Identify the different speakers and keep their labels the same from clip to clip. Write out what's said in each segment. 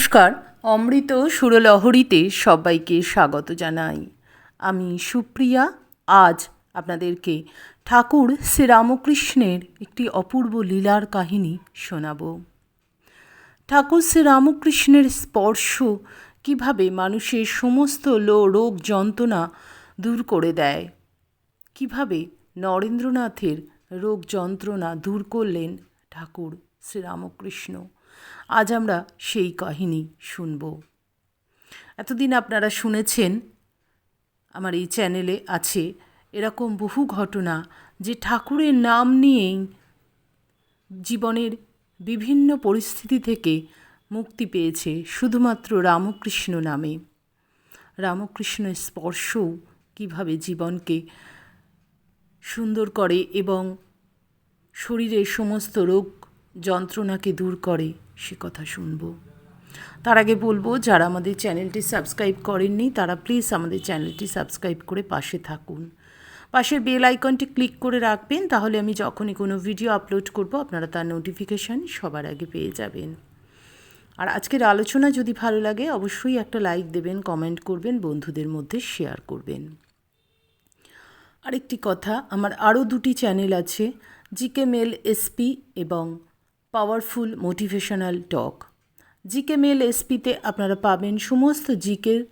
Speaker 1: নমস্কার। অমৃত সুরলহরীতে সবাইকে স্বাগত জানাই। আমি সুপ্রিয়া। আজ আপনাদেরকে ঠাকুর শ্রীরামকৃষ্ণের একটি অপূর্ব লীলার কাহিনী শোনাব। ঠাকুর শ্রীরামকৃষ্ণের স্পর্শ কীভাবে মানুষের সমস্ত লো, রোগ যন্ত্রণা দূর করে দেয়? কীভাবে নরেন্দ্রনাথের রোগ যন্ত্রণা দূর করলেন ঠাকুর শ্রীরামকৃষ্ণ? আজ আমরা সেই কাহিনী শুনব। এতদিন আপনারা শুনেছেন, আমার এই চ্যানেলে আছে এরকম বহু ঘটনা যে ঠাকুরের নাম নিয়েই জীবনের বিভিন্ন পরিস্থিতি থেকে মুক্তি পেয়েছে শুধুমাত্র রামকৃষ্ণ নামে। রামকৃষ্ণের স্পর্শও কীভাবে জীবনকে সুন্দর করে এবং শরীরের সমস্ত রোগ যন্ত্রণাকে দূর করে সে কথা শুনব। তার আগে বলব, যারা আমাদের চ্যানেলটি সাবস্ক্রাইব করেননি, তারা প্লিজ আমাদের চ্যানেলটি সাবস্ক্রাইব করে পাশে থাকুন। পাশের বেল আইকনটি ক্লিক করে রাখবেন, তাহলে আমি যখনই কোনো ভিডিও আপলোড করব, আপনারা তার নোটিফিকেশান সবার আগে পেয়ে যাবেন। আর আজকের আলোচনা যদি ভালো লাগে, অবশ্যই একটা লাইক দেবেন, কমেন্ট করবেন, বন্ধুদের মধ্যে শেয়ার করবেন। আরেকটি কথা, আমার আরও দুটি চ্যানেল আছে জিকে মেল এসপি এবং powerful motivational talk. GK mail এসপিতে আপনারা পাবেন সমস্ত জিকের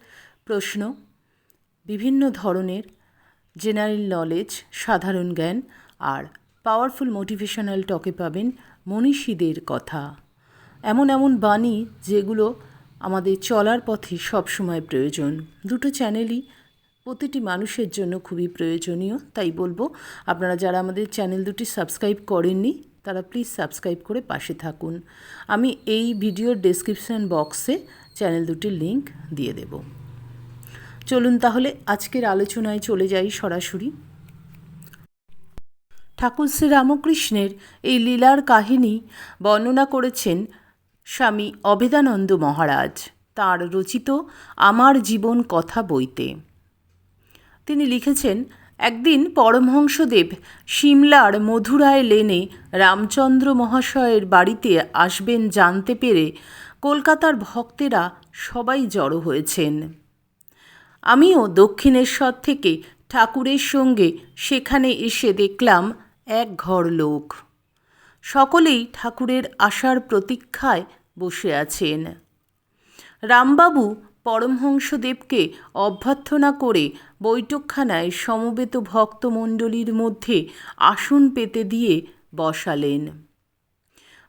Speaker 1: প্রশ্ন, বিভিন্ন ধরনের জেনারেল নলেজ সাধারণ জ্ঞান আর পাওয়ারফুল মোটিভেশনাল টকে পাবেন মনীষীদের কথা। এমন এমন বাণী যেগুলো আমাদের চলার পথে সবসময় প্রয়োজন। দুটো চ্যানেলই প্রতিটি মানুষের জন্য খুবই প্রয়োজনীয়, তাই বলব। আপনারা যারা আমাদের চ্যানেল দুটি সাবস্ক্রাইব করেননি তারা প্লিজ সাবস্ক্রাইব করে পাশে থাকুন। আমি এই ভিডিওর ডেসক্রিপশন বক্সে চ্যানেল দুটির লিংক দিয়ে দেব। চলুন তাহলে আজকের আলোচনায় চলে যাই সরাসরি। ঠাকুর শ্রী রামকৃষ্ণের এই লীলার কাহিনী বর্ণনা করেছেন স্বামী অভেদানন্দ মহারাজ। তার রচিত আমার জীবন কথা বইতে। তিনি লিখেছেন একদিন পরমহংসদেব সিমলার মধুরায় লেনে রামচন্দ্র মহাশয়ের বাড়িতে আসবেন জানতে পেরে কলকাতার ভক্তেরা সবাই জড়ো হয়েছেন। আমিও দক্ষিণেশ্বর থেকে ঠাকুরের সঙ্গে সেখানে এসে দেখলাম এক ঘর লোক। সকলেই ঠাকুরের আসার প্রতীক্ষায় বসে আছেন। রামবাবু পরমহংসদেবকে অভ্যর্থনা করে বৈঠকখানায় সমবেত ভক্তমণ্ডলীর মধ্যে আসন পেতে দিয়ে বসালেন।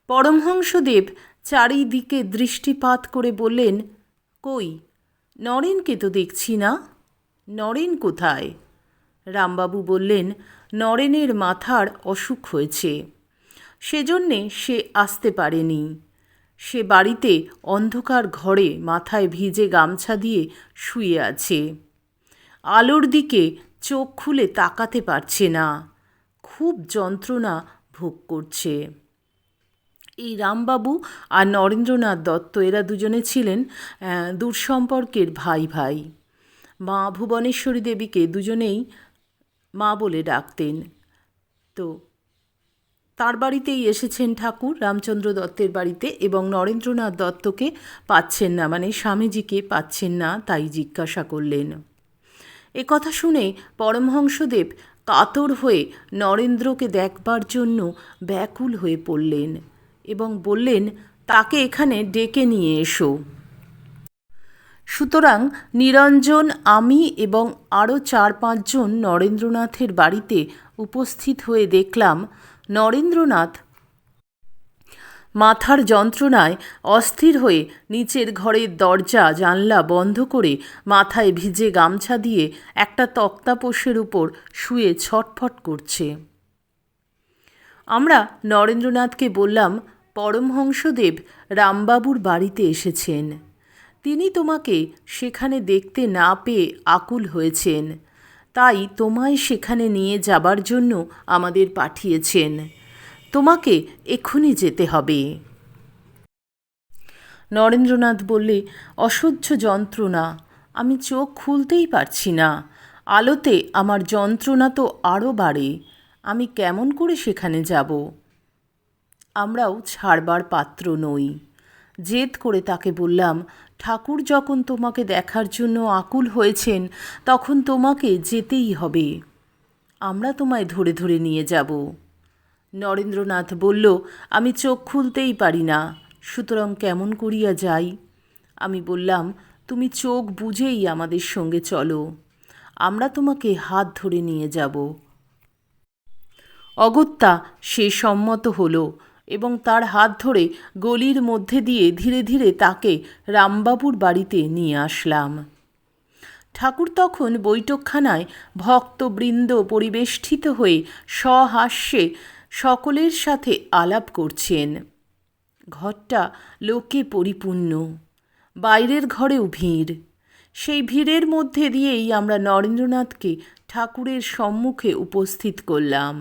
Speaker 1: পরমহংসদেব চারিদিকে দৃষ্টিপাত করে বললেন, কই, নরেনকে তো দেখছি না। নরেন কোথায়? রামবাবু বললেন, নরেনের মাথার অসুখ হয়েছে। সেজন্যে সে আসতে পারেনি। সে বাড়িতে অন্ধকার ঘরে মাথায় ভিজে গামছা দিয়ে শুয়ে আছে। আলোর দিকে চোখ খুলে তাকাতে পারছে না। খুব যন্ত্রণা ভোগ করছে। এই রামবাবু আর নরেন্দ্রনাথ দত্ত, এরা দুজনে ছিলেন দূরসম্পর্কের ভাই ভাই। মা ভুবনেশ্বরী দেবীকে দুজনেই মা বলে ডাকতেন। তো তার বাড়িতেই এসেছেন ঠাকুর, রামচন্দ্র দত্তের বাড়িতে এবং নরেন্দ্রনাথ দত্তকে পাচ্ছেন না মানে স্বামীজিকে পাচ্ছেন না, তাই জিজ্ঞাসা করলেন। এ কথা শুনে পরমহংসদেব কাতর হয়ে নরেন্দ্রকে দেখবার জন্য ব্যাকুল হয়ে পড়লেন এবং বললেন, তাকে এখানে ডেকে নিয়ে এসো। সুতরাং নিরঞ্জন, আমি এবং আরও চার পাঁচজন নরেন্দ্রনাথের বাড়িতে উপস্থিত হয়ে দেখলাম নরেন্দ্রনাথ। মাথার যন্ত্রণায় অস্থির হয়ে নিচের ঘরের দরজা, জানলা বন্ধ করে মাথায় ভিজে গামছা দিয়ে একটা তক্তাপোষের উপর শুয়ে ছটফট করছে। আমরা নরেন্দ্রনাথকে বললাম, পরমহংসদেব রামবাবুর বাড়িতে এসেছেন। তিনি তোমাকে সেখানে দেখতে না পেয়ে আকুল হয়েছেন। তাই তোমায় সেখানে নিয়ে যাবার জন্য আমাদের পাঠিয়েছেন। তোমাকে এক্ষুনি যেতে হবে। নরেন্দ্রনাথ বললে, অসহ্য যন্ত্রণা, আমি চোখ খুলতেই পারছি না। আলোতে আমার যন্ত্রণা তো আরও বাড়ে, আমি কেমন করে সেখানে যাব? আমরাও ছাড়বার পাত্র নই। জেদ করে তাকে বললাম ঠাকুর যখন তোমাকে দেখার জন্য আকুল হয়েছেন, তখন তোমাকে যেতেই হবে। আমরা তোমায় ধরে ধরে নিয়ে যাব। নরেন্দ্রনাথ বলল, আমি চোখ খুলতেই পারি না, সুতরাং কেমন করিয়া যাই? আমি বললাম, তুমি চোখ বুঝেই আমাদের সঙ্গে চলো। আমরা তোমাকে হাত ধরে নিয়ে যাব। অগত্যা সে সম্মত হলো। এবং তার হাত ধরে গলির মধ্যে দিয়ে ধীরে ধীরে তাকে রামবাবুর বাড়িতে নিয়ে আসলাম। ঠাকুর তখন বৈঠকখানায় ভক্তবৃন্দ পরিবেষ্টিত হয়ে সহাস্যে সকলের সাথে আলাপ করছেন। ঘরটা লোকে পরিপূর্ণ, বাইরের ঘরেও ভিড়। সেই ভিড়ের মধ্যে দিয়েই আমরা নরেন্দ্রনাথকে ঠাকুরের সম্মুখে উপস্থিত করলাম।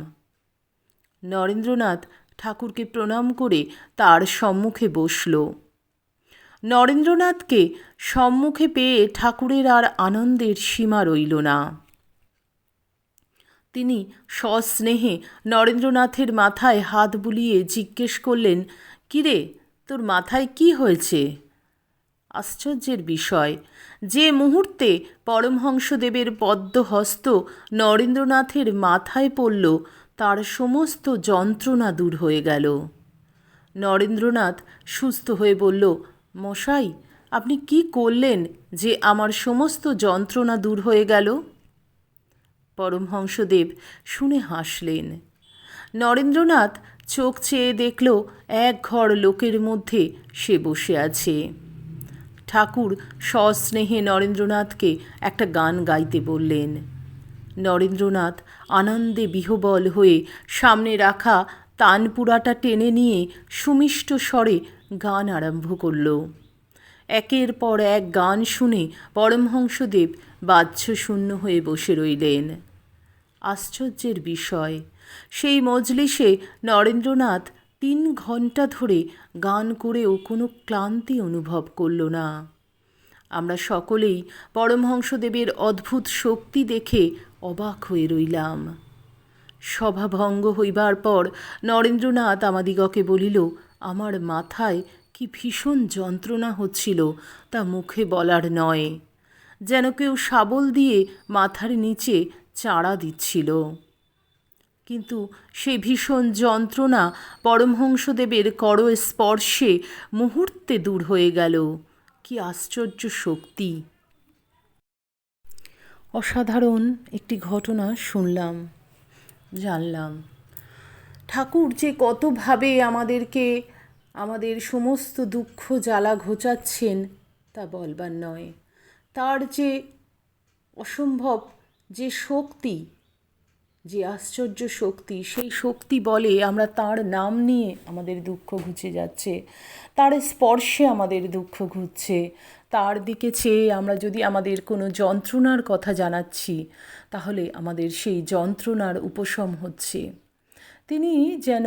Speaker 1: নরেন্দ্রনাথ ঠাকুরকে প্রণাম করে তার সম্মুখে বসল। নরেন্দ্রনাথকে সম্মুখে পেয়ে ঠাকুরের আর আনন্দের সীমা রইল না। তিনি সস্নেহে নরেন্দ্রনাথের মাথায় হাত বুলিয়ে জিজ্ঞেস করলেন, কিরে, তোর মাথায় কি হয়েছে? আশ্চর্যের বিষয়, যে মুহূর্তে পরমহংসদেবের পদ্মহস্ত নরেন্দ্রনাথের মাথায় পড়ল তার সমস্ত যন্ত্রণা দূর হয়ে গেল। নরেন্দ্রনাথ সুস্থ হয়ে বলল, মশাই, আপনি কি করলেন যে আমার সমস্ত যন্ত্রণা দূর হয়ে গেল? পরমহংসদেব শুনে হাসলেন। নরেন্দ্রনাথ চোখ চেয়ে দেখল, এক ঘর লোকের মধ্যে সে বসে আছে। ঠাকুর সস্নেহে নরেন্দ্রনাথকে একটা গান গাইতে বললেন। নরেন্দ্রনাথ আনন্দে বিহবল হয়ে সামনে রাখা তানপুরাটা টেনে নিয়ে সুমিষ্ট স্বরে গান আরম্ভ করল। একের পর এক গান শুনে পরমহংসদেব বাহ্যশূন্য হয়ে বসে রইলেন। আশ্চর্যের বিষয়, সেই মজলিসে নরেন্দ্রনাথ তিন ঘণ্টা ধরে গান করেও কোনো ক্লান্তি অনুভব করল না। আমরা সকলেই পরমহংসদেবের অদ্ভুত শক্তি দেখে অবাক হয়ে রইলাম সভাভঙ্গ হইবার পর নরেন্দ্রনাথ আমাদিগকে বলিল, আমার মাথায় কি ভীষণ যন্ত্রণা হচ্ছিল, তা মুখে বলার নয়। যেন কেউ শাবল দিয়ে মাথার নিচে চাড়া দিচ্ছিল। কিন্তু সে ভীষণ যন্ত্রণা পরমহংসদেবের কর স্পর্শে মুহূর্তে দূর হয়ে গেল। কি আশ্চর্য শক্তি! অসাধারণ একটি ঘটনা শুনলাম, জানলাম। ঠাকুর যে কতভাবে আমাদেরকে, আমাদের সমস্ত দুঃখ জ্বালা ঘোচাচ্ছেন তা বলবার নয়। তার যে অসম্ভব যে শক্তি যে আশ্চর্য শক্তি, সেই শক্তি বলে আমরা তার নাম নিয়ে আমাদের দুঃখ ঘুচে যাচ্ছে, তার স্পর্শে আমাদের দুঃখ ঘুরছে, তার দিকে চেয়ে আমরা যদি আমাদের কোনো যন্ত্রণার কথা জানাচ্ছি, তাহলে আমাদের সেই যন্ত্রণার উপশম হচ্ছে। তিনি যেন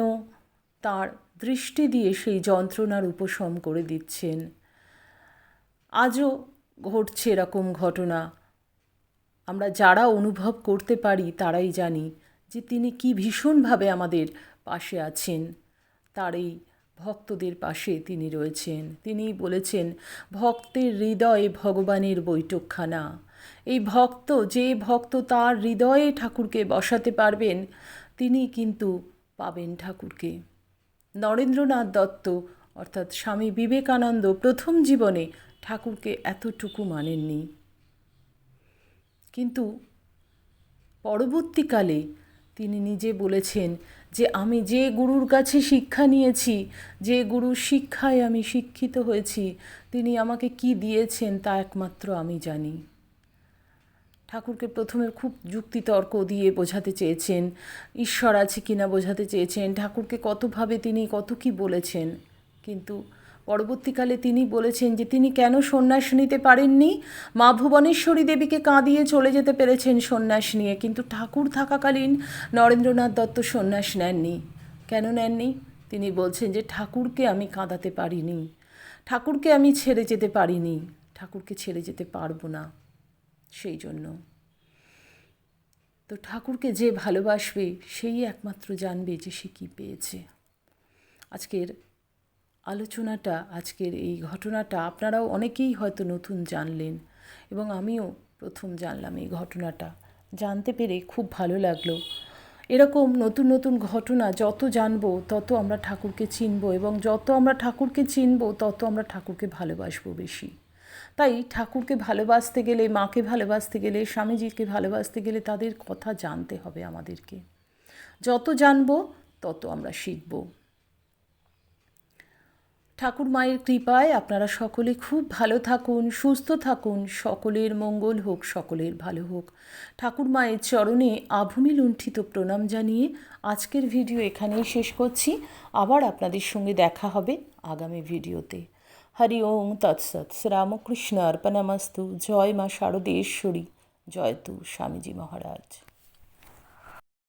Speaker 1: তার দৃষ্টি দিয়ে সেই যন্ত্রণার উপশম করে দিচ্ছেন। আজও ঘটছে এরকম ঘটনা। আমরা যারা অনুভব করতে পারি তারাই জানি যে তিনি কি ভীষণভাবে আমাদের পাশে আছেন। তার এই ভক্তদের পাশে তিনি রয়েছেন। তিনি বলেছেন, ভক্তের হৃদয়ে ভগবানের বৈঠকখানা। এই ভক্ত, যে ভক্ত তার হৃদয়ে ঠাকুরকে বসাতে পারবেন, তিনি কিন্তু পাবেন ঠাকুরকে। নরেন্দ্রনাথ দত্ত, অর্থাৎ স্বামী বিবেকানন্দ প্রথম জীবনে ঠাকুরকে এতটুকু মানেননি। কিন্তু পরবর্তীকালে তিনি নিজে বলেছেন যে, আমি যে গুরুর কাছে শিক্ষা নিয়েছি, যে গুরুর শিক্ষায় আমি শিক্ষিত হয়েছি, তিনি আমাকে কি দিয়েছেন তা একমাত্র আমি জানি। ঠাকুরকে প্রথমে খুব যুক্তিতর্ক দিয়ে বোঝাতে চেয়েছেন, ঈশ্বর আছে কিনা বোঝাতে চেয়েছেন, ঠাকুরকে কতভাবে তিনি কত কি বলেছেন? কিন্তু পরবর্তীকালে তিনি বলেছেন যে তিনি কেন সন্ন্যাস নিতে পারেননি? মা ভুবনেশ্বরী দেবীকে কাঁদিয়ে চলে যেতে পেরেছেন সন্ন্যাস নিয়ে, কিন্তু ঠাকুর থাকাকালীন নরেন্দ্রনাথ দত্ত সন্ন্যাস নেননি। কেন নেননি? তিনি বলছেন যে ঠাকুরকে আমি কাঁদাতে পারিনি। ঠাকুরকে আমি ছেড়ে যেতে পারিনি। ঠাকুরকে ছেড়ে যেতে পারব না। সেই জন্য। তো ঠাকুরকে যে ভালোবাসবে, সেই একমাত্র জানবে যে সে কী পেয়েছে। আজকের আলোচনাটা, আজকের এই ঘটনাটা আপনারাও অনেকেই হয়তো নতুন জানলেন এবং আমিও প্রথম জানলাম এই ঘটনাটা। জানতে পেরে খুব ভালো লাগল। এরকম নতুন নতুন ঘটনা যত জানব, তত আমরা ঠাকুরকে চিনব এবং যত আমরা ঠাকুরকে চিনব, তত আমরা ঠাকুরকে ভালোবাসবো বেশি। তাই ঠাকুরকে ভালোবাসতে গেলে, মাকে ভালোবাসতে গেলে, স্বামীজিকে ভালোবাসতে গেলে তাদের কথা জানতে হবে আমাদেরকে। যত জানব, তত আমরা শিখব। ঠাকুর মায়ের কৃপায় আপনারা সকলে খুব ভালো থাকুন, সুস্থ থাকুন, সকলের মঙ্গল হোক, সকলের ভালো হোক। ঠাকুর মায়ের চরণে আভূমি লুণ্ঠিত প্রণাম জানিয়ে আজকের ভিডিও এখানেই শেষ করছি। আবার আপনাদের সঙ্গে দেখা হবে আগামী ভিডিওতে। হরি ওং তৎসৎ। শ্রীরামকৃষ্ণ অর্পণামস্তু। জয় মা শারদেশ্বরী। জয় তু স্বামীজি মহারাজ।